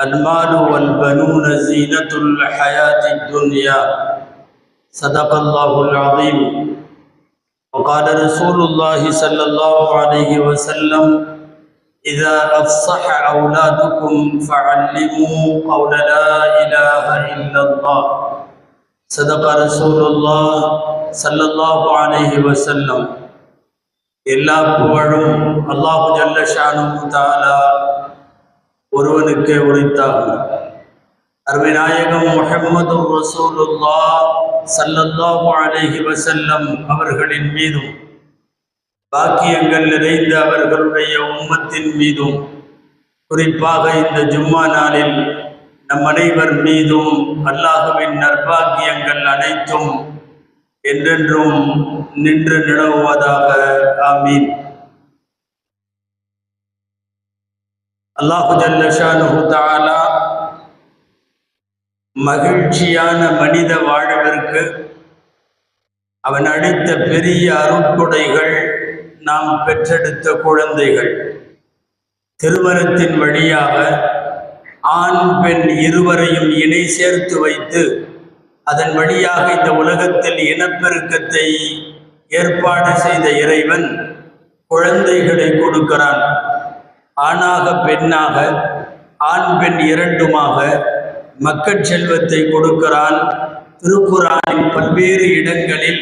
المال والبنون زينة الحياة الدنيا صدق الله العظيم وقال رسول الله صلى الله عليه وسلم إذا أفصح أولادكم فعلموا قول لا إله إلا الله صدق رسول الله صلى الله عليه وسلم எல்லா புகழும் அல்லாஹு ஜல்லஷானு தாலா ஒருவனுக்கே உரித்தாகும் அருமை நாயகம் முஹம்மது ரசூலுல்லா சல்லல்லாஹு அலைஹி வசல்லம் அவர்களின் மீதும் பாக்கியங்கள் நிறைந்த அவர்களுடைய உம்மத்தின் மீதும் குறிப்பாக இந்த ஜும்மா நாளில் நம் அனைவர் மீதும் அல்லாஹுவின் நற்பாக்கியங்கள் அனைத்தும் என்றென்றும் நின்று நிலவுவதாக. ஆமீன். அல்லாஹு ஜல்லஷானு தாலா மகிழ்ச்சியான மனித வாழ்விற்கு அவன் அளித்த பெரிய அருட்கொடைகள் நாம் பெற்றெடுத்த குழந்தைகள். திருமணத்தின் வழியாக ஆண் பெண் இருவரையும் இணை சேர்த்து வைத்து அதன் வழியாக இந்த உலகத்தில் இனப்பெருக்கத்தை ஏற்பாடு செய்த இறைவன் குழந்தைகளை கொடுக்கிறான். ஆணாக பெண்ணாக ஆண் பெண் இரண்டுமாக மக்கள் செல்வத்தை கொடுக்கிறான். திருக்குறானின் பல்வேறு இடங்களில்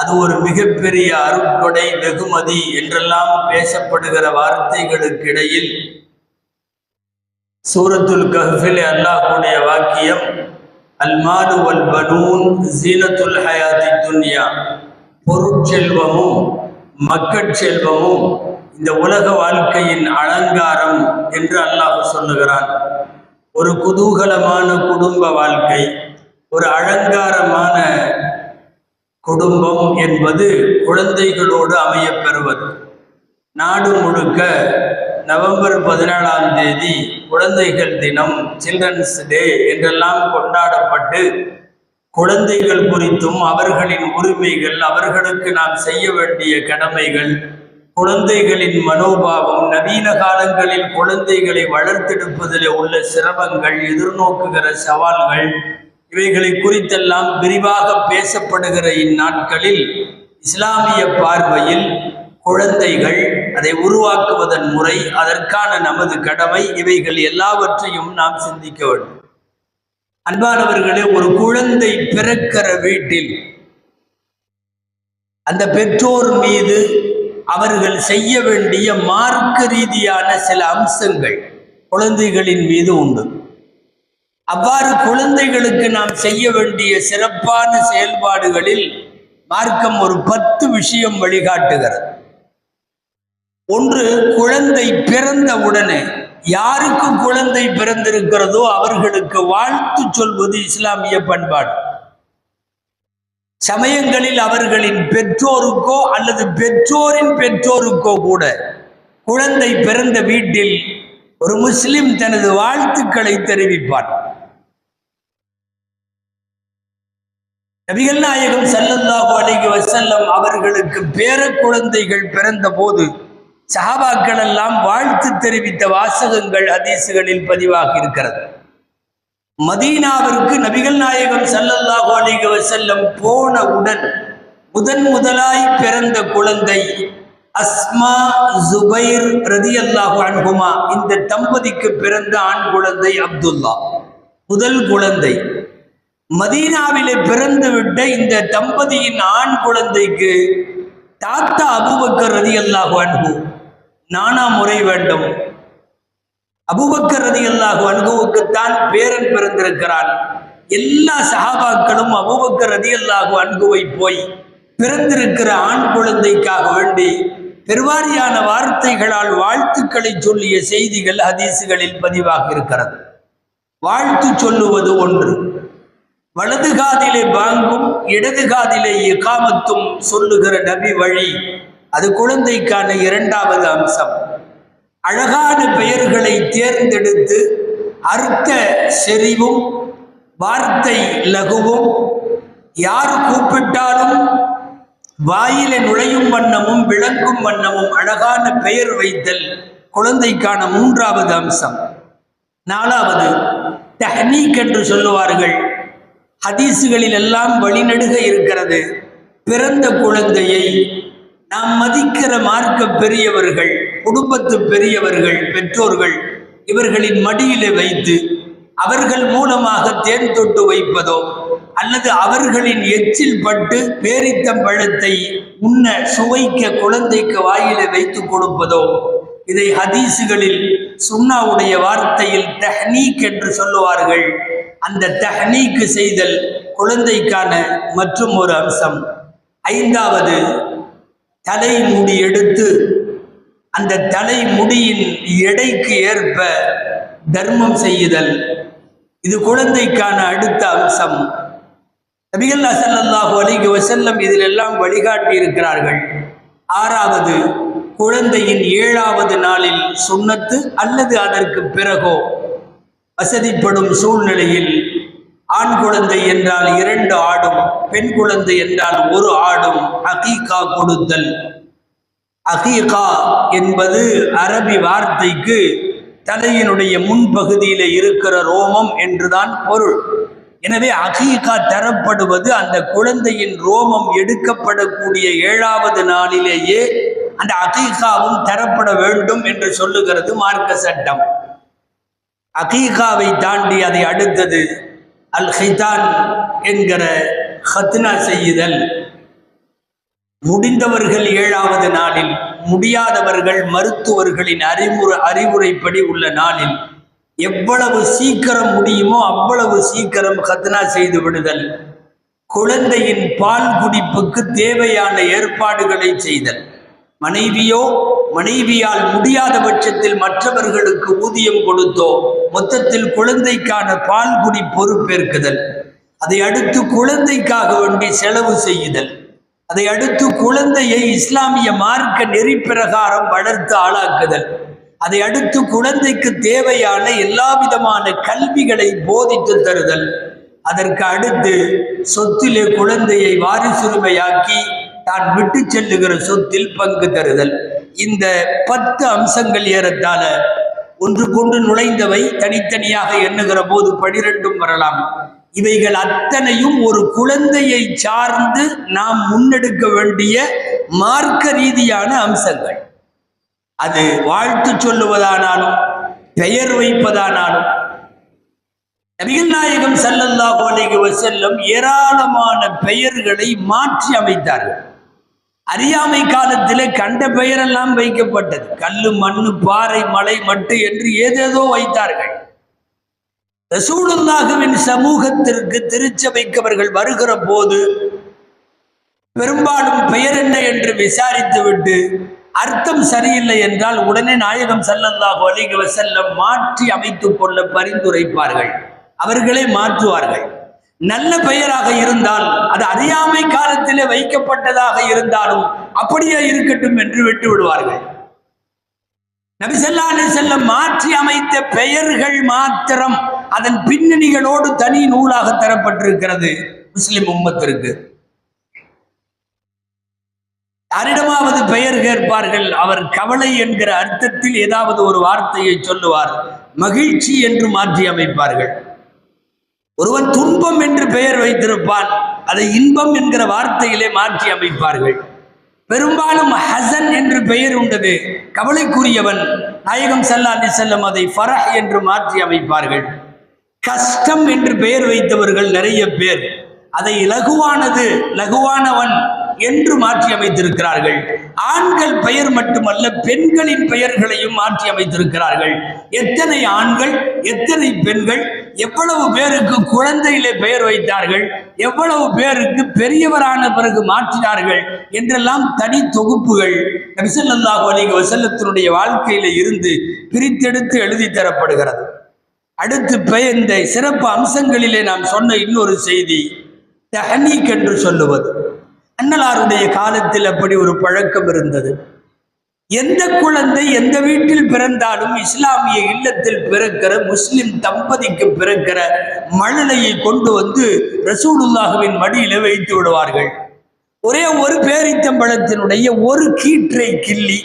அது ஒரு மிகப்பெரிய அருட்கொடை வெகுமதி என்றெல்லாம் பேசப்படுகிற வார்த்தைகளுக்கிடையில் சூரத்துல் கஹ்ஃபில் அல்லாஹுடைய வாக்கியம் அல்மாலு வல் பனூன் ஜீனத்துல் ஹயாதி துன்யா. பொருட்செல்வமும் மக்கட்செல்வமும் இந்த உலக வாழ்க்கையின் அலங்காரம் என்று அல்லாஹ் சொல்லுகிறான். ஒரு குதூகலமான குடும்ப வாழ்க்கை ஒரு அலங்காரமான குடும்பம் என்பது குழந்தைகளோடு அமையப்பெறுவது. நாடு முழுக்க நவம்பர் பதினேழாம் தேதி குழந்தைகள் தினம் சில்ட்ரன்ஸ் டே என்றெல்லாம் கொண்டாடப்பட்டு குழந்தைகள் குறித்தும் அவர்களின் உரிமைகள் அவர்களுக்கு நாம் செய்ய வேண்டிய கடமைகள் குழந்தைகளின் மனோபாவம் நவீன காலங்களில் குழந்தைகளை வளர்த்தெடுப்பதில் உள்ள சிரமங்கள் எதிர்நோக்குகிற சவால்கள் இவைகளை குறித்தெல்லாம் விரிவாக பேசப்படுகிற இந்நாட்களில் இஸ்லாமிய பார்வையில் குழந்தைகள் அதை உருவாக்குவதன் முறை அதற்கான நமது கடமை இவைகள் எல்லாவற்றையும் நாம் சிந்திக்க வேண்டும். அன்பானவர்களே ஒரு குழந்தை பிறக்கிற வீட்டில் அந்த பெற்றோர் மீது அவர்கள் செய்ய வேண்டிய மார்க்க ரீதியான சில அம்சங்கள் குழந்தைகளின் மீது உண்டு. அவ்வாறு குழந்தைகளுக்கு நாம் செய்ய வேண்டிய சிறப்பான செயல்பாடுகளில் மார்க்கம் ஒரு பத்து விஷயம் வழிகாட்டுகிறது. ஒன்று குழந்தை பிறந்த உடனே யாருக்கு குழந்தை பிறந்திருக்கிறதோ அவர்களுக்கு வாழ்த்து சொல்வது இஸ்லாமிய பண்பாடு. சமயங்களில் அவர்களின் பெற்றோருக்கோ அல்லது பெற்றோரின் பெற்றோருக்கோ கூட குழந்தை பிறந்த வீட்டில் ஒரு முஸ்லிம் தனது வாழ்த்துக்களை தெரிவிப்பார். நபிகள் நாயகம் சல்லல்லாஹு அலைஹி வசல்லம் அவர்களுக்கு பேர குழந்தைகள் பிறந்த போது சஹாபாக்கள் எல்லாம் வாழ்த்து தெரிவித்த வாசகங்கள் அதிசுகளில் பதிவாகி இருக்கிறது. மதீனாவிற்கு நபிகள் நாயகம் சல்லல்லாஹு செல்லம் போன போனவுடன் முதன் முதலாய் பிறந்த குழந்தை அஸ்மா ஜுபைர் ரதி அல்லாஹு அன்புமா இந்த தம்பதிக்கு பிறந்த ஆண் குழந்தை அப்துல்லா. முதல் குழந்தை. மதீனாவிலே பிறந்து விட்ட இந்த தம்பதியின் ஆண் குழந்தைக்கு தாத்தா அபுபக்கர் ரதி அல்லாஹு அன்பு நானா முறை வேண்டும். அபுபக்கர் ரதி அல்லாஹு அன்புவுக்குத்தான் பேரன் பிறந்திருக்கிறான். எல்லா சஹாபாக்களும் அபுபக்கர் ரதி அல்லாஹு அன்புவை போய் பிறந்திருக்கிற ஆண் குழந்தைக்காக வேண்டி பெருவாரியான வார்த்தைகளால் வாழ்த்துக்களை சொல்லிய செய்திகள் ஹதீசுகளில் பதிவாக இருக்கிறது. வாழ்த்து சொல்லுவது ஒன்று. வலது காதிலே பாங்கும் இடது காதிலே இகாமத்தும் சொல்லுகிற நபி வழி அது குழந்தைக்கான இரண்டாவது அம்சம். அழகான பெயர்களை தேர்ந்தெடுத்து அர்த்த செறிவும் வார்த்தை லகுவும் யார் கூப்பிட்டாலும் வாயில நுழையும் வண்ணமும் விளங்கும் வண்ணமும் அழகான பெயர் வைத்தல் குழந்தைக்கான மூன்றாவது அம்சம். நாலாவது டஹ்னீக் என்று சொல்லுவார்கள். ஹதீசுகளில் எல்லாம் வழிநடுக இருக்கிறது. பிறந்த குழந்தையை நாம் மதிக்கிற மார்க்க பெரியவர்கள் குடும்பத்து பெரியவர்கள் பெற்றோர்கள் இவர்களின் மடியிலே வைத்து அவர்கள் மூலமாக தேன் தொட்டு வைப்பதோ அல்லது அவர்களின் எச்சில் பட்டு பேரித்தம்பழத்தை உண்ண சுவைக்க குழந்தைக்கு வாயில வைத்து கொடுப்பதோ இதை ஹதீஸுகளில் சுன்னாவுடைய வார்த்தையில் தஹ்னீக் என்று சொல்லுவார்கள். அந்த தஹ்னீக்கு செய்தல் குழந்தைக்கான மற்றும் ஒரு அம்சம். ஐந்தாவது தலைமுடி எடுத்து அந்த தலைமுடியின் எடைக்கு ஏற்ப தர்மம் செய்யுதல் இது குழந்தைக்கான அடுத்த அம்சம். நபிகள் அசல்லாஹு அலிகு வசல்லம் இதில் எல்லாம் வழிகாட்டி இருக்கிறார்கள் ஆறாவது குழந்தையின் ஏழாவது நாளில் சுன்னத்து அல்லது அதற்கு பிறகோ வசதிப்படும் சூழ்நிலையில் ஆண் குழந்தை என்றால் இரண்டு ஆடும் பெண் குழந்தை என்றால் ஒரு ஆடும். அகீகா கொடுத்தல். அகீகா என்பது அரபி வார்த்தைக்கு தலையினுடைய முன்பகுதியில் இருக்கிற ரோமம் என்றுதான் பொருள். எனவே அகீகா தரப்படுவது அந்த குழந்தையின் ரோமம் எடுக்கப்படக்கூடிய ஏழாவது நாளிலேயே அந்த அகீகாவும் தரப்பட வேண்டும் என்று சொல்லுகிறது மார்க்க சட்டம். அகீகாவை தாண்டி அதை அடுத்தது அல் ஹைதான் என்கிற ஹத்னா செய்யுதல். முடிந்தவர்கள் ஏழாவது நாளில் முடியாதவர்கள் மருத்துவர்களின் அறிமுறை அறிவுரைப்படி உள்ள நாளில் எவ்வளவு சீக்கிரம் முடியுமோ அவ்வளவு சீக்கிரம் கத்னா செய்து விடுதல். குழந்தையின் பால் குடிப்புக்கு தேவையான ஏற்பாடுகளை செய்தல். மனைவியோ மனைவியால் முடியாத பட்சத்தில் மற்றவர்களுக்கு ஊதியம் கொடுத்தோ மொத்தத்தில் குழந்தைக்கான பால் குடி பொறுப்பேற்குதல். அதை அடுத்து குழந்தைக்காக வேண்டி செலவு செய்யுதல். அதை அடுத்து குழந்தையை இஸ்லாமிய மார்க்க நெறி பிரகாரம் வளர்த்து ஆளாக்குதல். அதை அடுத்து குழந்தைக்கு தேவையான எல்லா விதமான கல்விகளை போதித்து தருதல். அதற்கு அடுத்து சொத்திலே குழந்தையை வாரிசுரிமையாக்கி தான் விட்டு செல்லுகிற சொத்தில் பங்கு தருதல். இந்த பத்து அம்சங்கள் ஏறத்தால் ஒன்று கொண்டு நுழைந்தவை தனித்தனியாக எண்ணுகிற போது பனிரெண்டும் வரலாம். இவைகள் அத்தனையும் ஒரு குழந்தையை சார்ந்து நாம் முன்னெடுக்க வேண்டிய மார்க்க ரீதியான அம்சங்கள். அது வாழ்த்து சொல்லுவதானாலும் பெயர் வைப்பதானாலும் நபிகள் நாயகம் ஸல்லல்லாஹு அலைஹி வஸல்லம் ஏராளமான பெயர்களை மாற்றி அமைத்தார்கள். அறியாமை காலத்திலே கண்ட பெயரெல்லாம் வைக்கப்பட்டது. கல்லு மண்ணு பாறை மலை மட்டு என்று ஏதேதோ வைத்தார்கள். ரசூலுல்லாஹுவின் சமூகத்திற்கு திருச்சபைக்கு அவர்கள் வருகிற போது பெரும்பாலும் பெயர் என்ன என்று விசாரித்துவிட்டு அர்த்தம் சரியில்லை என்றால் உடனே நாயகம் ஸல்லல்லாஹு அலைஹி வஸல்லம் மாற்றி அமைத்துக் கொள்ள பரிந்துரைப்பார்கள். அவர்களே மாற்றுவார்கள். நல்ல பெயராக இருந்தால் அது அறியாமை காலத்திலே வைக்கப்பட்டதாக இருந்தாலும் அப்படியே இருக்கட்டும் என்று விட்டு விடுவார்கள். நபிசல்லா ஸல்லல்லாஹு அலைஹி மாற்றி அமைத்த பெயர்கள் மாத்திரம் அதன் பின்னணிகளோடு தனி நூலாக தரப்பட்டிருக்கிறது முஸ்லிம் உம்மத்திற்கு. யாரிடமாவது பெயர் கேட்பார்கள் அவர் கவலை என்கிற அர்த்தத்தில் ஏதாவது ஒரு வார்த்தையை சொல்லுவார் மகிழ்ச்சி என்று மாற்றி அமைப்பார்கள். ஒருவன் துன்பம் என்று பெயர் வைத்திருப்பான் அதை இன்பம் என்கிற வார்த்தையிலே மாற்றி அமைப்பார்கள். பெரும்பாலும் ஹசன் என்று பெயர் உண்டது. கவலைக்குரியவன் நாயகம் செல்லாதி செல்லும் அதை ஃபரஹ் என்று மாற்றி அமைப்பார்கள். கஷ்டம் என்று பெயர் வைத்தவர்கள் நிறைய பேர். அதை லகுவானது லகுவானவன் என்று மாற்றி அமைத்திருக்கிறார்கள். ஆண்கள் பெயர் மட்டுமல்ல பெண்களின் பெயர்களையும் மாற்றி அமைத்திருக்கிறார்கள். எத்தனை ஆண்கள் எத்தனை பெண்கள் எவ்வளவு பேருக்கு குழந்தையிலே பெயர் வைத்தார்கள் எவ்வளவு பேருக்கு பெரியவரான பிறகு மாற்றினார்கள் என்றெல்லாம் தனி தொகுப்புகள் நபிசல்லாஹு அலைஹி வசல்லத்தினுடைய வாழ்க்கையில இருந்து பிரித்தெடுத்து எழுதி தரப்படுகிறது. அடுத்து பெயர் இந்த சிறப்பு அம்சங்களிலே நாம் சொன்ன இன்னொரு செய்தி தஹனீக் என்று சொல்லுவது. அண்ணலாருடைய காலத்தில் அப்படி ஒரு பழக்கம் இருந்தது. எந்த குழந்தை எந்த வீட்டில் பிறந்தாலும் இஸ்லாமிய இல்லத்தில் பிறக்கிற முஸ்லிம் தம்பதிக்கு பிறக்கிற மழலையை கொண்டு வந்து ரசூலுல்லாஹுவின் மடியில வைத்து விடுவார்கள். ஒரே ஒரு பேரித்தம்பழத்தினுடைய ஒரு கீற்றை கிள்ளி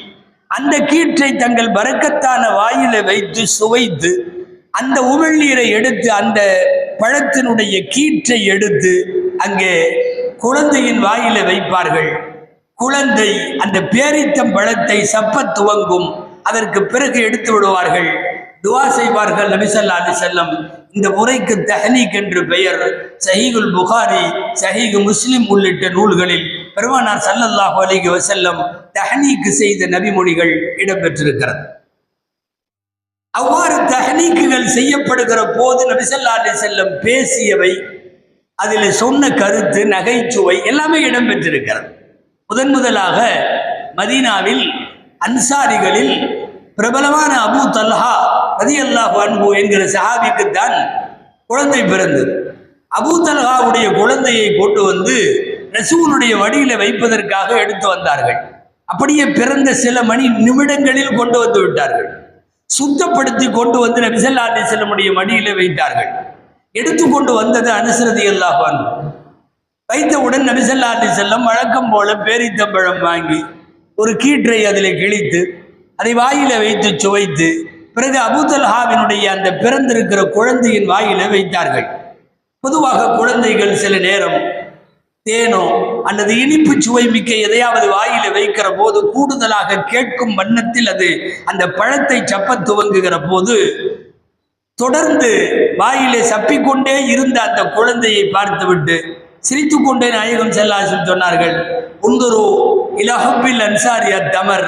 அந்த கீற்றை தங்கள் பறக்கத்தான வாயில வைத்து சுவைத்து அந்த உமிழ்நீரை எடுத்து அந்த பழத்தினுடைய கீற்றை எடுத்து அங்கே குழந்தையின் வாயில வைப்பார்கள். குழந்தை அந்த பேரித்தம் பழத்தை சப்ப துவங்கும். அதற்கு பிறகு எடுத்து விடுவார்கள். துவா செய்வார்கள் நபிசல்லா அலி செல்லம் இந்த முறைக்கு தஹனீக் என்று பெயர். சஹீகுல் புகாரி சஹீகு முஸ்லிம் உள்ளிட்ட நூல்களில் பெருமானார் சல்லல்லாஹு அலிகி வசல்லம் தஹனீக்கு செய்த நபிமொழிகள் இடம்பெற்றிருக்கிறது. அவ்வாறு தஹனீக்குகள் செய்யப்படுகிற போது நபிசல்லா அலி செல்லம் பேசியவை அதில் சொன்ன கருத்து நகைச்சுவை எல்லாமே இடம்பெற்றிருக்கிறது. முதன் முதலாக மதீனாவில் அன்சாரிகளில் பிரபலமான அபூ தல்ஹா ரதி அல்லாஹ் அன்பு என்கிற சஹாபிக்குத்தான் குழந்தை பிறந்தது. அபூ தல்ஹாவுடைய குழந்தையை கொண்டு வந்து ரசூலுடைய வடியில வைப்பதற்காக எடுத்து வந்தார்கள். அப்படியே பிறந்த சில மணி நிமிடங்களில் கொண்டு வந்து விட்டார்கள். சுத்தப்படுத்தி கொண்டு வந்து நபிசல்லா அலி செல்லமுடைய மடியில வைத்தார்கள். எடுத்துக்கொண்டு வந்தது அனுசரதி அல்லாஹான் வைத்தவுடன் நபிசல்லா அலி செல்லம் வழக்கம் போல பேரித்தம்பழம் வாங்கி ஒரு கீற்றை அதில் கிழித்து அதை வாயில வைத்து சுவைத்து பிறகு அபுதல்ஹாவினுடைய அந்த பிறந்திருக்கிற குழந்தையின் வாயில வைத்தார்கள். பொதுவாக குழந்தைகள் சில நேரம் தேனோ அல்லது இனிப்பு சுவை மிக்க எதையாவது வாயில வைக்கிற போது கூடுதலாக கேட்கும் வண்ணத்தில் அது அந்த பழத்தை சப்ப துவங்குகிற போது தொடர்ந்து வாயிலே சப்பிக்கொண்டே இருந்த அந்த குழந்தையை பார்த்துவிட்டு சிரித்துக்கொண்டே நாயகம் செல்லாசன் சொன்னார்கள் உந்துரு இலஹப்பில் அன்சாரி அத்தமர்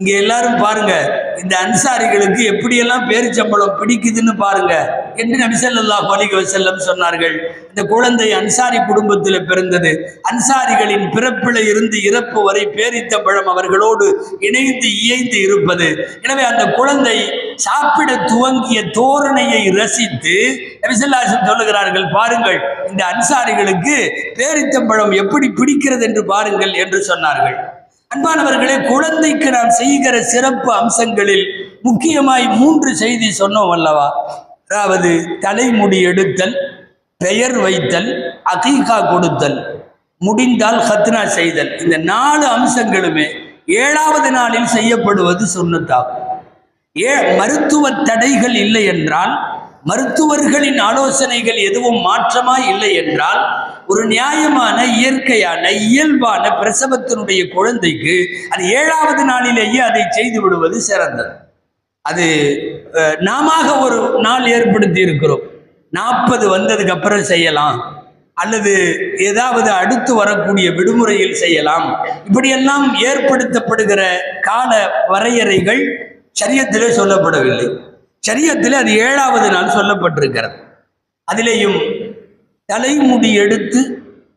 இங்க எல்லாரும் பாருங்க இந்த அன்சாரிகளுக்கு எப்படியெல்லாம் பேரிச்சம்பளம் பிடிக்குதுன்னு பாருங்க. என்று நபிசல்லா அலைஹி வசல்லம் சொன்னார்கள். இந்த குழந்தை அன்சாரி குடும்பத்தில் பிறந்தது. அன்சாரிகளின் பிறப்பில இருந்து இறப்பு வரை பேரித்தம்பழம் அவர்களோடு இணைந்து இயைந்து இருப்பது. எனவே அந்த குழந்தை சாப்பிட துவங்கிய தோரணையை ரசித்து நபிசல்லாசன் சொல்லுகிறார்கள் பாருங்கள் இந்த அன்சாரிகளுக்கு பேரித்தம்பழம் எப்படி பிடிக்கிறது என்று பாருங்கள் என்று சொன்னார்கள். அன்பானவர்களே குழந்தைக்கு நாம் செய்கிற சிறப்பு அம்சங்களில் முக்கியமாய் மூன்று செய்தி சொன்னோம் அல்லவா? அதாவது தலைமுடி எடுத்தல் பெயர் வைத்தல் அகீகா கொடுத்தல் முடிந்தால் ஹத்னா செய்தல். இந்த நாலு அம்சங்களுமே ஏழாவது நாளில் செய்யப்படுவது சுண்ணத்தாகும் ஏ மருத்துவ தடைகள் இல்லை என்றால் மருத்துவர்களின் ஆலோசனைகள் எதுவும் மாற்றமாய் இல்லை என்றால் ஒரு நியாயமான இயற்கையான இயல்பான பிரசவத்தினுடைய குழந்தைக்கு அது ஏழாவது நாளிலேயே அதை செய்து விடுவது சிறந்தது. அது நாம நாமாக ஒரு நாள் ஏற்படுத்தி இருக்கிறோம். நாற்பது வந்ததுக்கு அப்புறம் செய்யலாம். அல்லது ஏதாவது அடுத்து வரக்கூடிய விடுமுறையில் செய்யலாம். இப்படியெல்லாம் ஏற்படுத்தப்படுகிற கால வரையறைகள் சரியத்திலே சொல்லப்படவில்லை. சரியத்தில் அது ஏழாவது நாள் சொல்லப்பட்டிருக்கிறது. அதிலேயும் தலைமுடி எடுத்து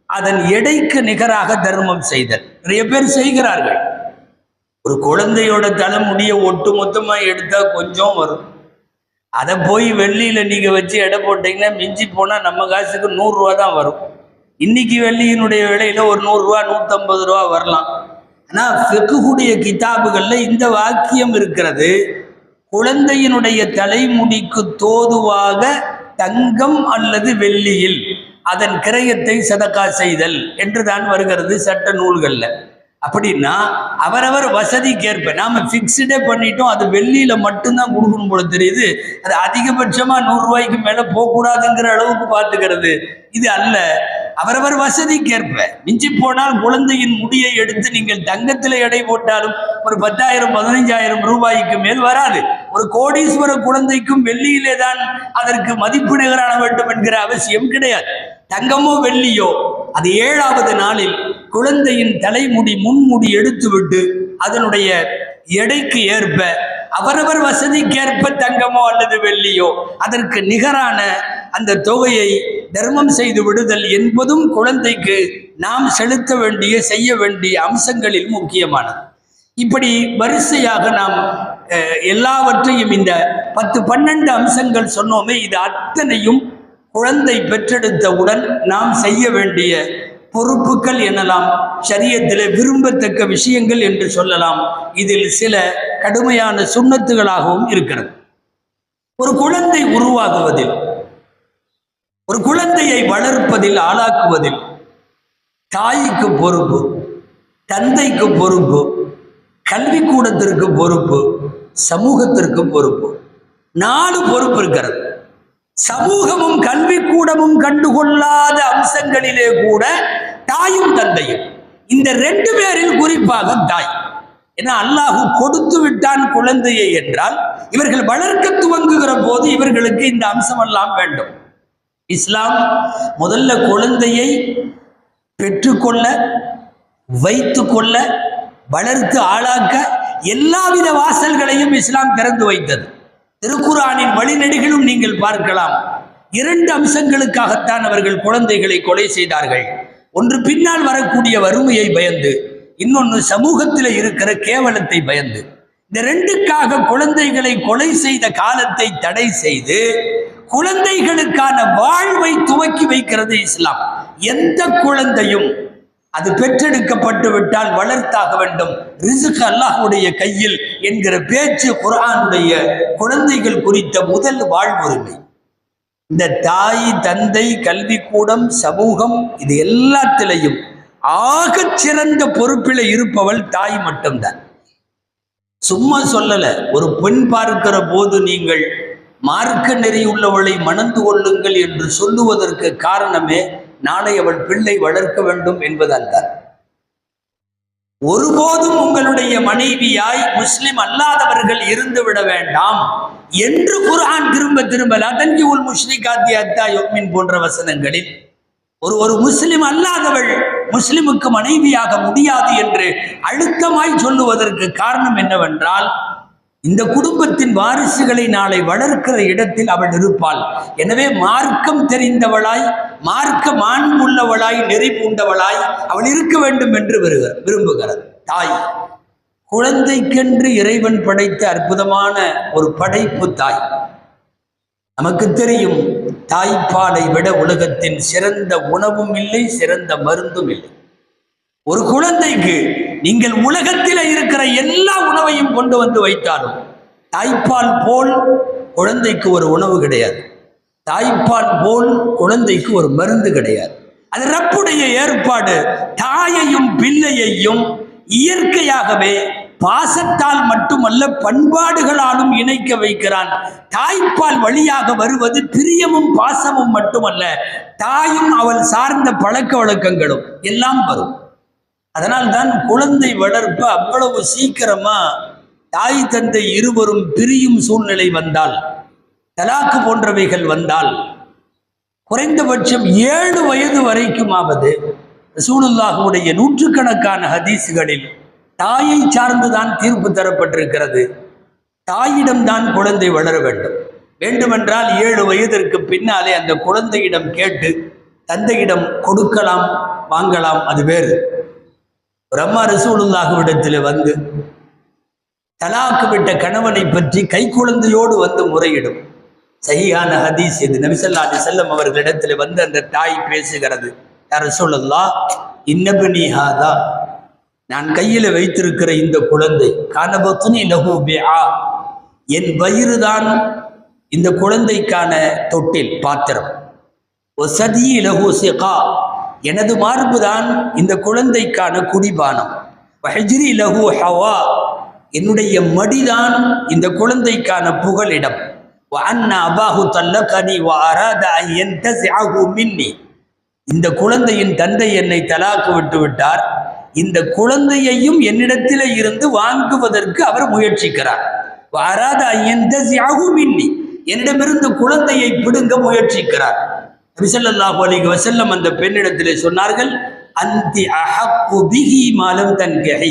அதன் எடைக்கு நிகராக தர்மம் செய்தல். நிறைய பேர் செய்கிறார்கள். ஒரு குழந்தையோட தலைமுடியை ஒட்டு மொத்தமாக எடுத்தா கொஞ்சம் வரும். அதை போய் வெள்ளியில நீங்க வச்சு எடை போட்டீங்கன்னா மிஞ்சி போனா நம்ம காசுக்கு நூறுரூவா தான் வரும். இன்னைக்கு வெள்ளியினுடைய விலையில ஒரு நூறுரூவா நூற்றம்பது ரூபா வரலாம். ஆனால் ஃபிக்குடைய கிதாபுகளில் இந்த வாக்கியம் இருக்கிறது. குழந்தையினுடைய தலைமுடிக்கு தோதுவாக தங்கம் அல்லது வெள்ளியில். அதன் கிரயத்தை சதக்கா செய்தல் என்று தான் வருகிறது சட்ட நூல்களில். அப்படின்னா அவரவர் வசதிக்கேற்ப. நாம ஃபிக்ஸ்டே பண்ணிட்டோம் அது வெள்ளியில மட்டும்தான் கொடுக்கணும் போல தெரியுது. அது அதிகபட்சமா நூறு ரூபாய்க்கு மேல போகக்கூடாதுங்கிற அளவுக்கு பார்த்துக்கிறது. இது அல்ல. அவரவர் வசதிக்கேற்ப. மிஞ்சி போனால் குழந்தையின் முடியை எடுத்து நீங்கள் தங்கத்தில் எடை போட்டாலும் ஒரு பத்தாயிரம் பதினைஞ்சாயிரம் ரூபாய்க்கு மேல் வராது. ஒரு கோடீஸ்வர குழந்தைக்கும் வெள்ளியிலே தான் அதற்கு மதிப்பு நிகரான வேண்டும் என்கிற அவசியம் கிடையாது. தங்கமோ வெள்ளியோ அது ஏழாவது நாளில் குழந்தையின் தலைமுடி முன்முடி எடுத்துவிட்டு அதனுடைய எடைக்கு ஏற்ப அவரவர் வசதிக்கேற்ப தங்கமோ அல்லது வெள்ளியோ அதற்கு நிகரான அந்த தொகையை தர்மம் செய்து விடுதல் என்பதும் குழந்தைக்கு நாம் செலுத்த வேண்டிய செய்ய வேண்டிய அம்சங்களில் முக்கியமானது. இப்படி வரிசையாக நாம் எல்லாவற்றையும் இந்த பத்து பன்னெண்டு அம்சங்கள் சொன்னோமே இது அத்தனையும் குழந்தை பெற்றெடுத்தவுடன் நாம் செய்ய வேண்டிய பொறுப்புகள் எனலாம் சரியத்தில் விரும்பத்தக்க விஷயங்கள் என்று சொல்லலாம். இதில் சில கடுமையான சுண்ணத்துகளாகவும் இருக்கிறது. ஒரு குழந்தை உருவாகுவதில் ஒரு குழந்தையை வளர்ப்பதில் ஆளாக்குவதில் தாய்க்கு பொறுப்பு தந்தைக்கு பொறுப்பு கல்விக்கூடத்திற்கு பொறுப்பு சமூகத்திற்கு பொறுப்பு. நாலு பொறுப்பு இருக்கிறது. சமூகமும் கல்விக்கூடமும் கண்டுகொள்ளாத அம்சங்களிலே கூட தாயும் தந்தையும். இந்த ரெண்டு பேரில் குறிப்பாக தாய். ஏன்னா அல்லாஹு கொடுத்து விட்டான் குழந்தையை என்றால் இவர்கள் வளர்க்க துவங்குகிற போது இவர்களுக்கு இந்த அம்சமெல்லாம் வேண்டும். இஸ்லாம் முதல்ல குழந்தையை பெற்றுக்கொள்ள வைத்துக்கொள்ள வளர்த்து ஆளாக்க எல்லாவித வாசல்களையும் இஸ்லாம் திறந்து வைத்தது. திருக்குரானின் வழிநெடுகளும் நீங்கள் பார்க்கலாம். இரண்டு அம்சங்களுக்காகத்தான் அவர்கள் குழந்தைகளை கொலை செய்தார்கள். ஒன்று பின்னால் வரக்கூடிய வறுமையை பயந்து இன்னொன்று சமூகத்தில் இருக்கிற கேவலத்தை பயந்து இந்த ரெண்டுக்காக குழந்தைகளை கொலை செய்த காலத்தை தடை செய்து குழந்தைகளுக்கான வாழ்வை துவக்கி வைக்கிறது இஸ்லாம். எந்த குழந்தையும் அது பெற்றெடுக்கப்பட்டு விட்டால் வளர்த்தாக வேண்டும். ரிசுக் அல்லாஹுடைய கையில் என்கிற பேச்சு குரானுடைய குழந்தைகள் குறித்த முதல் வாழ்வுரிமை. இந்த தாய் தந்தை கல்விக்கூடம் சமூகம் இது எல்லாத்திலையும் ஆக சிறந்த பொறுப்பில் இருப்பவள் தாய் மட்டும்தான். சும்மா சொல்லல ஒரு பெண் பார்க்கிற போது நீங்கள் மார்க்க நெறி உள்ளவளை மணந்து கொள்ளுங்கள் என்று சொல்லுவதற்கு காரணமே நாளை அவள் பிள்ளை வளர்க்க வேண்டும் என்பதால் தான் ஒருபோதும் உங்களுடைய மனைவியாய் முஸ்லிம் அல்லாதவர்கள் இருந்து விட வேண்டாம். என்று குரான் திரும்ப திரும்ப லதங்கி உல் முஸ்லிகாத்தி அத்தா யோமின் போன்ற வசனங்களில் ஒரு ஒரு முஸ்லிம் அல்லாதவள் முஸ்லிமுக்கு மனைவியாக முடியாது என்று அழுத்தமாய் சொல்லுவதற்கு காரணம் என்னவென்றால் இந்த குடும்பத்தின் வாரிசுகளை நாளை வளர்க்கிற இடத்தில் அவள் இருப்பாள். எனவே மார்க்கம் தெரிந்தவளாய் மார்க்க மாண்புள்ளவளாய் நெறி பூண்டவளாய் அவள் இருக்க வேண்டும் என்று விருக- விரும்புகிறது. தாய் குழந்தைக்கென்று இறைவன் படைத்த அற்புதமான ஒரு படைப்பு தாய். நமக்கு தெரியும் தாய்ப்பாலை விட உலகத்தின் சிறந்த உணவும் இல்லை சிறந்த மருந்தும் இல்லை. ஒரு குழந்தைக்கு நீங்கள் உலகத்தில் இருக்கிற எல்லா உணவையும் கொண்டு வந்து வைத்தாலும் தாய்ப்பால் போல் குழந்தைக்கு ஒரு உணவு கிடையாது. தாய்ப்பால் போல் குழந்தைக்கு ஒரு மருந்து கிடையாது. அது ரப்புடைய ஏற்பாடு. தாயையும் பிள்ளையையும் இயற்கையாகவே பாசத்தால் மட்டுமல்ல பண்பாடுகளாலும் இணைக்க வைக்கிறான். தாய்ப்பால் வழியாக வருவது பிரியமும் பாசமும் மட்டுமல்ல தாயும் அவள் சார்ந்த பழக்க வழக்கங்களும் எல்லாம் வரும். அதனால்தான் குழந்தை வளர்ப்பு அவ்வளவு சீக்கிரமா தாய் தந்தை இருவரும் பிரியும் சூழ்நிலை வந்தால் தலாக்கு போன்றவைகள் வந்தால் குறைந்தபட்சம் ஏழு வயது வரைக்குமாவது ரசூலுல்லாஹுடைய நூற்றுக்கணக்கான ஹதீஸுகளில் தாயை சார்ந்துதான் தீர்ப்பு தரப்பட்டிருக்கிறது. தாயிடம்தான் குழந்தை வளர வேண்டும். வேண்டுமென்றால் ஏழு வயதிற்கு பின்னாலே அந்த குழந்தையிடம் கேட்டு தந்தையிடம் கொடுக்கலாம் வாங்கலாம் அது வேறு. பிரம்மா ரசூலுல்லாஹுவிடத்தில் வந்து தலாக்கு விட்ட கணவனை பற்றி கை குழந்தையோடு வந்து முறையிடும். சஹியான ஹதீஸ் இது. நபிசல்லா அலி செல்லம் அவர்களிடத்தில் வந்து அந்த தாய் பேசுகிறது. யார் ரசூலுல்லா இன்னபினி ஹாதா நான் கையில் வைத்திருக்கிற இந்த குழந்தை கானபத்துனி லஹு பிஆ என் வயிறுதான் இந்த குழந்தைக்கான தொட்டில் பாத்திரம். ஒசதி லஹு சிகா எனது மார்புதான் இந்த குழந்தைக்கான குடிபானம். வஹஜ்ரி லஹு ஹவா. என்னுடைய மடிதான் இந்த குழந்தைக்கான புகலிடம். அண்ணா அபாஹு தல்லகனி மின்னி. இந்த குழந்தையின் தந்தை என்னை தலாக்கு விட்டு விட்டார். இந்த குழந்தையையும் என்னிடத்தில் இருந்து வாங்குவதற்கு அவர் முயற்சிக்கிறார். வாராத மின்னி. என்னிடமிருந்து குழந்தையை பிடுங்க முயற்சிக்கிறார். நபிசல்லாஹு அலைஹி வசல்லம் அந்த பெண்ணிடத்திலே சொன்னார்கள் அந்தி அஹப்பு பிஹி மாலம் தன்கை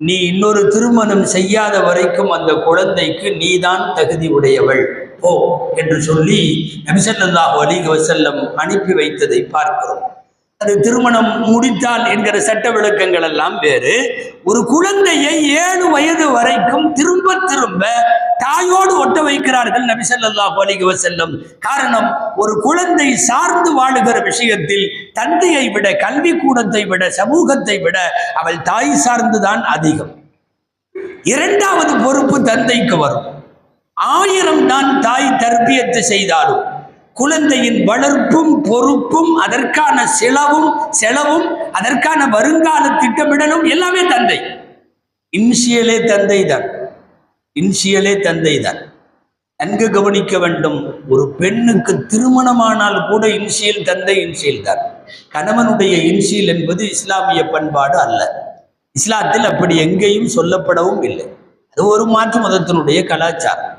நீ இன்னொரு திருமணம் செய்யாத வரைக்கும் அந்த குழந்தைக்கு நீதான் தகுதி உடையவள். ஓ என்று சொல்லி நபிசல்லாஹு அலிக வசல்லம் அனுப்பி வைத்ததை பார்க்கிறோம். அது திருமணம் முடித்தால் என்கிற சட்ட விளக்கங்கள் எல்லாம் வேறு. ஒரு குழந்தையை ஏழு வயது வரைக்கும் திரும்ப திரும்ப தாயோடு ஒட்ட வைக்கிறார்கள் நபி ஸல்லல்லாஹு அலைஹி காரணம் ஒரு குழந்தை சார்ந்து வாழுகிற விஷயத்தில் தந்தையை விட கல்வி கூடத்தை விட சமூகத்தை விட அவள் தாய் சார்ந்துதான் அதிகம். இரண்டாவது பொறுப்பு தந்தைக்கு வரும். ஆயிரம் தான் தாய் தர்பியத்து செய்தாலும் குழந்தையின் வளர்ப்பும் பொறுப்பும் அதற்கான செலவும் செலவும் அதற்கான வருங்கால திட்டமிடலும் எல்லாமே தந்தை. இன்சியலே தந்தை தான் இன்சியலே தந்தை தான் நன்கு கவனிக்க வேண்டும். ஒரு பெண்ணுக்கு திருமணமானால் கூட இன்சியல் தந்தை இன்சியல் தான் கணவனுடைய இன்சியல் என்பது இஸ்லாமிய பண்பாடு அல்ல. இஸ்லாத்தில் அப்படி எங்கேயும் சொல்லப்படவும் இல்லை. அது ஒரு மாற்று மதத்தினுடைய கலாச்சாரம்.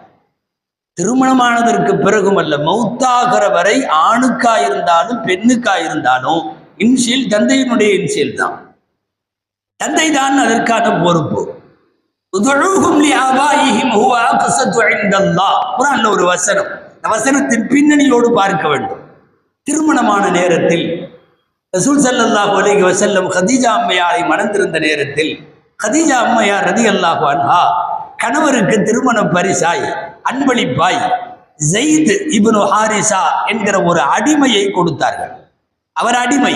திருமணமானதற்கு பிறகும் அல்ல மௌத்தாகிற வரை ஆணுக்கா இருந்தாலும் பெண்ணுக்கா இருந்தாலும் இன்சியல் தந்தையினுடைய இன்சியல் தான். தந்தை தான் அதற்கான பொறுப்பு. உதழுகும் ஒரு வசனம். இந்த வசனத்தின் பின்னணியோடு பார்க்க வேண்டும். திருமணமான நேரத்தில் ரசூல் ஸல்லல்லாஹு அலைஹி வசல்லம் கதீஜா அம்மையாரை மணந்திருந்த நேரத்தில் கதீஜா அம்மையார் ரதியல்லாஹு அன்ஹா கணவருக்கு திருமண பரிசாய் அன்பளிப்பாய் ஜெயித் இப்னு ஹாரிசா என்கிற ஒரு அடிமையை கொடுத்தார்கள். அவர் அடிமை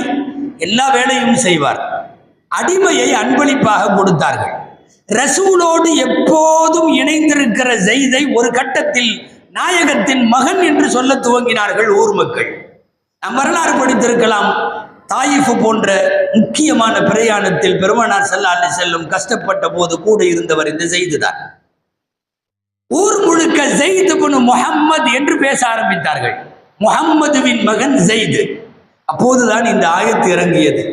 எல்லா வேலையும் செய்வார். அடிமையை அன்பளிப்பாக கொடுத்தார்கள். ரசூலோடு எப்போதும் இணைந்திருக்கிற ஜெய்தை ஒரு கட்டத்தில் நாயகத்தின் மகன் என்று சொல்ல துவங்கினார்கள் ஊர் மக்கள். நம் வரலாறு படித்திருக்கலாம். தாயிஃபு போன்ற முக்கியமான பிரயாணத்தில் பெருமானார் ஸல்லல்லாஹு செல்லும் கஷ்டப்பட்ட போது கூட இருந்தவர் இந்த செய்துதான் ஊர் முழுக்க ஜெயிது இப்னு முகம்மது என்று பேச ஆரம்பித்தார்கள். முகம்மதுவின் மகன் ஜெயிது. அப்போதுதான் இந்த ஆயத்து இறங்கியது.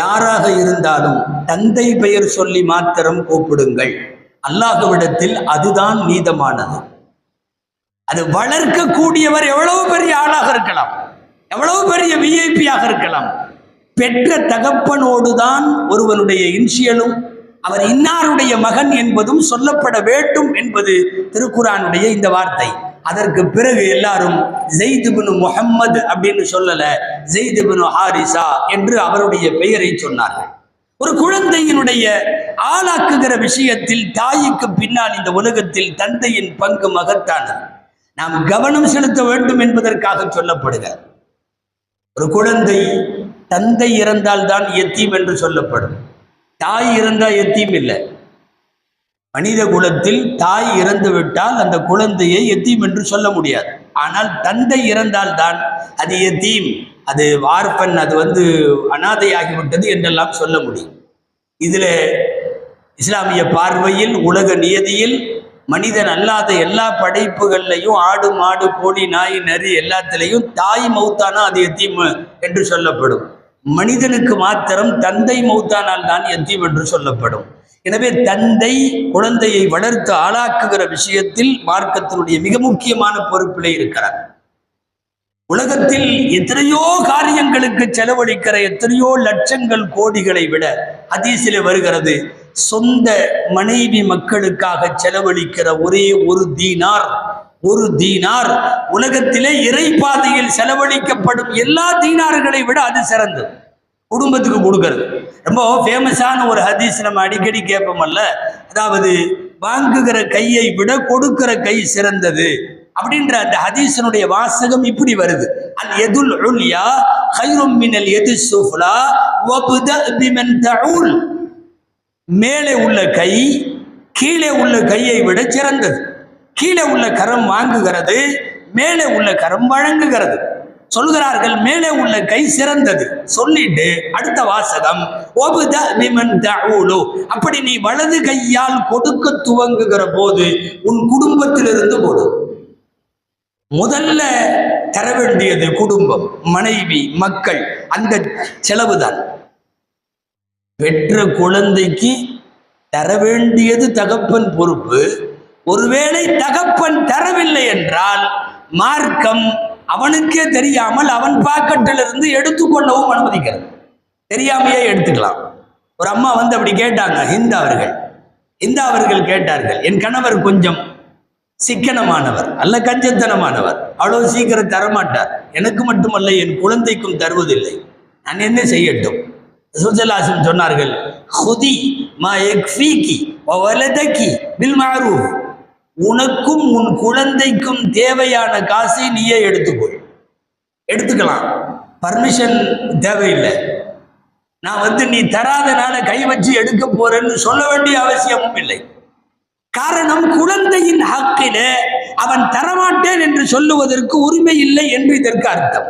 யாராக இருந்தாலும் தந்தை பெயர் சொல்லி மாத்திரம் கூப்பிடுங்கள். அல்லாஹுவிடத்தில் அதுதான் நீதமானது அது வளர்க்கக்கூடியவர் எவ்வளவு பெரிய ஆளாக இருக்கலாம். எவ்வளவு பெரிய விஐபியாக இருக்கலாம். பெற்ற தகப்பனோடு தான் ஒருவனுடைய இன்சியலும் அவர் இன்னாருடைய மகன் என்பதும் சொல்லப்பட வேண்டும் என்பது திருக்குறானுடைய இந்த வார்த்தை. அதற்கு பிறகு எல்லாரும் ஜெய்துபின் முகம்மது அப்படின்னு சொல்லல ஜெய்துபின் ஹாரிசா என்று அவருடைய பெயரை சொன்னார்கள். ஒரு குழந்தையினுடைய ஆளாக்குகிற விஷயத்தில் தாய்க்கு பின்னால் இந்த உலகத்தில் தந்தையின் பங்கு மகத்தானது. நாம் கவனம் செலுத்த வேண்டும் என்பதற்காக சொல்லப்படுகிறார். ஒரு குழந்தை தந்தை இறந்தால் தான் எத்தீம் என்று சொல்லப்படும். தாய் இறந்தால் எத்தியும் இல்லை. மனித குலத்தில் தாய் இறந்து விட்டால் அந்த குழந்தையை எத்தீம் என்று சொல்ல முடியாது. ஆனால் தந்தை இறந்தால் தான் அது எத்தீம் அது வார்பன் அது வந்து அனாதையாகிவிட்டது என்றெல்லாம் சொல்ல முடியும். இதில் இஸ்லாமிய பார்வையில் உலக நியதியில் மனிதன் அல்லாத எல்லா படைப்புகள்லையும் ஆடு மாடு கோழி நாய் நரி எல்லாத்திலையும் தாய் மௌத்தானா அது எத்தீம் என்று சொல்லப்படும். மனிதனுக்கு மாத்திரம் தந்தை மௌத்தானால் தான் எத்தீம் என்று சொல்லப்படும். எனவே தந்தை குழந்தையை வளர்த்து ஆளாக்குகிற விஷயத்தில் மார்க்கத்தினுடைய மிக முக்கியமான பொறுப்பிலே இருக்கிறார். உலகத்தில் எத்தனையோ காரியங்களுக்கு செலவழிக்கிற எத்தனையோ லட்சங்கள் கோடிகளை விட அதிசில வருகிறது. சொந்த மனைவி மக்களுக்காக செலவழிக்கிற ஒரே ஒரு தீனார் ஒரு தீனார். உலகத்திலே இறைப்பாதையில் செலவழிக்கப்படும் எல்லா தீனார்களை விட அது சிறந்தது. குடும்பத்துக்கு கொடுக்கறது. ரொம்ப ஃபேமஸான ஒரு ஹதீஸ் நம்ம அடிக்கடி கேட்போமல்ல. அதாவது வாங்குகிற கையை விட கொடுக்கிற கை சிறந்தது. அப்படின்ற அந்த ஹதீசனுடைய வாசகம் இப்படி வருது. அல் எதுல் உல்யா ஹைரும் மினல் எது சுஃப்லா வபுத பிமன் தஊல். மேலே உள்ள கை கீழே உள்ள கையை விட சிறந்தது. கீழே உள்ள கரம் வாங்குகிறது மேலே உள்ள கரம் வழங்குகிறது. சொல்கிறார்கள் மேலே உள்ள கை சிறந்தது. சொல்லிட்டு அடுத்த வாசகம் அப்படி நீ வலது கையால் கொடுக்க துவங்குகிற போது உன் குடும்பத்திலிருந்து கொடு. முதல்ல தர வேண்டியது குடும்பம் மனைவி மக்கள் அந்த செலவுதான். பெற்ற குழந்தைக்கு தர வேண்டியது தகப்பன் பொறுப்பு ஒருவேளை தகப்பன் தரவில்லை என்றால் மார்க்கம் அவனுக்கே தெரியாமல் அவன் பாக்கெட்டிலிருந்து எடுத்துக்கொள்ளவும் அனுமதிக்கிறது. தெரியாமையே எடுத்துக்கலாம். ஒரு அம்மா வந்து அப்படி கேட்டாங்க ஹிந்தா அவர்கள். ஹிந்தா அவர்கள் கேட்டார்கள் என் கணவர் கொஞ்சம் சிக்கனமானவர் அல்ல கஞ்சத்தனமானவர் அவ்வளவு சீக்கிரம் தரமாட்டார். எனக்கு மட்டுமல்ல என் குழந்தைக்கும் தருவதில்லை. நான் என்ன செய்யட்டும்? சுஜலாசன் சொன்னார்கள் ஹுதி மா எக்ஃபீகி வலதக்கி பில் மாரூஃப். உனக்கும் உன் குழந்தைக்கும் தேவையான காசை நீயே எடுத்துக்கொள் எடுத்துக்கலாம். பர்மிஷன் தேவையில்லை. நான் வந்து நீ தராதனால கை வச்சு எடுக்க போறேன்னு சொல்ல வேண்டிய அவசியமும் இல்லை. காரணம் குழந்தையின் ஹக்கிலே அவன் தரமாட்டேன் என்று சொல்லுவதற்கு உரிமை இல்லை என்று இதற்கு அர்த்தம்.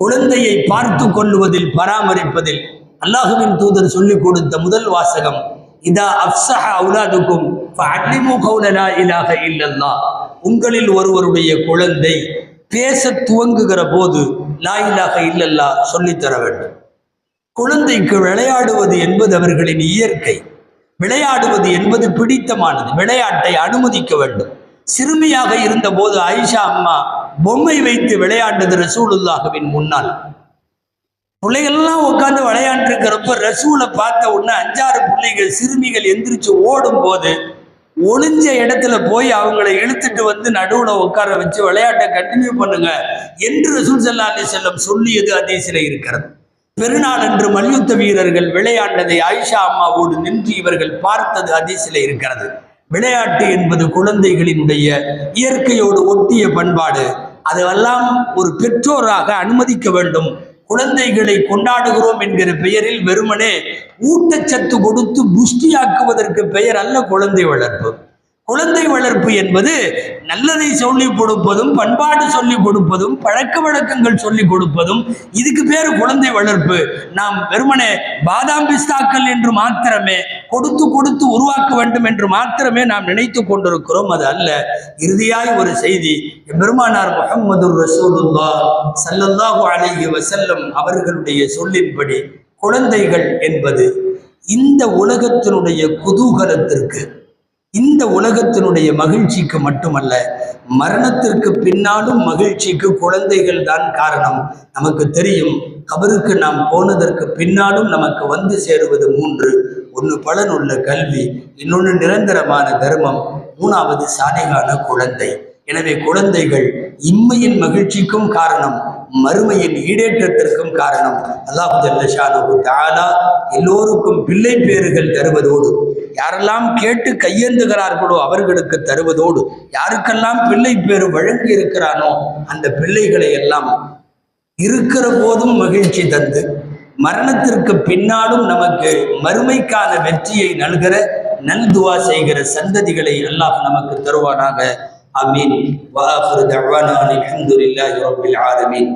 குழந்தையை பார்த்து கொள்ளுவதில் பராமரிப்பதில் அல்லாஹுவின் தூதர் சொல்லிக் கொடுத்த முதல் வாசகம் இதா அப்சஹ அவுலாதுக்கும் ஃபஅல்லிமு உங்களில் ஒருவருடைய குழந்தை பேச துவங்குகிற போது லா இல்லல்லா இல்லல்லாஹ் சொல்லித் தர வேண்டும். குழந்தைக்கு விளையாடுவது என்பது அவர்களின் இயற்கை. விளையாடுவது என்பது பிடித்தமானது. விளையாட்டை அனுமதிக்க வேண்டும். சிறுமியாக இருந்தபோது ஆயிஷா அம்மா பொம்மை வைத்து விளையாண்டது ரசூலுல்லாஹுவின் முன்னால். பிள்ளைகள்லாம் உட்காந்து விளையாண்டுருக்கிறப்ப ரசூலை பார்த்த உடனே அஞ்சாறு பிள்ளைகள் சிறுமிகள் எந்திரிச்சு ஓடும் போது ஒளிஞ்ச இடத்துல போய் அவங்கள இழுத்துட்டு வந்து நடுவுல உட்கார வச்சு விளையாட்டை கண்டினியூ பண்ணுங்க என்று ரசூல் சல்லா அலி செல்லம் சொல்லியது அதீசில இருக்கிறது. பெருநாள் அன்று மல்யுத்த வீரர்கள் விளையாண்டதை ஆயிஷா அம்மாவோடு நின்று இவர்கள் பார்த்தது அதிசில இருக்கிறது. விளையாட்டு என்பது குழந்தைகளினுடைய இயற்கையோடு ஒட்டிய பண்பாடு. அதெல்லாம் ஒரு பெற்றோராக அனுமதிக்க வேண்டும். குழந்தைகளை கொண்டாடுகிறோம் என்கிற பெயரில் வெறுமனே ஊட்டச்சத்து கொடுத்து புஷ்டியாக்குவதற்கு பெயர் அல்ல குழந்தை வளர்ப்பு. குழந்தை வளர்ப்பு என்பது நல்லதை சொல்லிக் கொடுப்பதும் பண்பாடு சொல்லிக் கொடுப்பதும் பழக்க வழக்கங்கள் சொல்லிக் கொடுப்பதும் இதுக்கு பேர் குழந்தை வளர்ப்பு. நாம் வெறுமனே பாதாம் பிஸ்தாக்கள் என்று மாத்திரமே கொடுத்து கொடுத்து உருவாக்க வேண்டும் என்று மாத்திரமே நாம் நினைத்து கொண்டிருக்கிறோம். அது அல்ல. இறுதியாய் ஒரு செய்தி. பெருமானார் முகமது ரசூலுல்லா சல்லல்லாஹு அலைஹி வசல்லம் அவர்களுடைய சொல்லின்படி குழந்தைகள் என்பது இந்த உலகத்தினுடைய குதூகலத்திற்கு இந்த உலகத்தினுடைய மகிழ்ச்சிக்கு மட்டுமல்ல மரணத்திற்கு பின்னாலும் மகிழ்ச்சிக்கு குழந்தைகள் தான் காரணம். நமக்கு தெரியும் கபருக்கு நாம் போனதற்கு பின்னாலும் நமக்கு வந்து சேருவது மூன்று. ஒன்று பலனுள்ள கல்வி இன்னொன்று நிரந்தரமான தர்மம் மூணாவது சாலைகான குழந்தை. எனவே குழந்தைகள் இம்மையின் மகிழ்ச்சிக்கும் காரணம் மறுமையின் ஈடேற்றத்திற்கும் காரணம். அல்லாஹு தாலா எல்லோருக்கும் பிள்ளை பேறுகள் தருவதோடு யாரெல்லாம் கேட்டு கையேந்துகிறார்களோ அவர்களுக்கு தருவதோடு யாருக்கெல்லாம் பிள்ளை பேர் வழங்கி இருக்கிறானோ அந்த பிள்ளைகளை எல்லாம் இருக்கிற போதும் மகிழ்ச்சி தந்து மரணத்திற்கு பின்னாலும் நமக்கு மறுமைக்கான வெற்றியை நல்கிற நல்துவா செய்கிற சந்ததிகளை எல்லாம் நமக்கு தருவானாக. அமீன் வாஹிரு தஅவானா அஹமதுல்லாஹி ரப்பில் ஆலமீன்.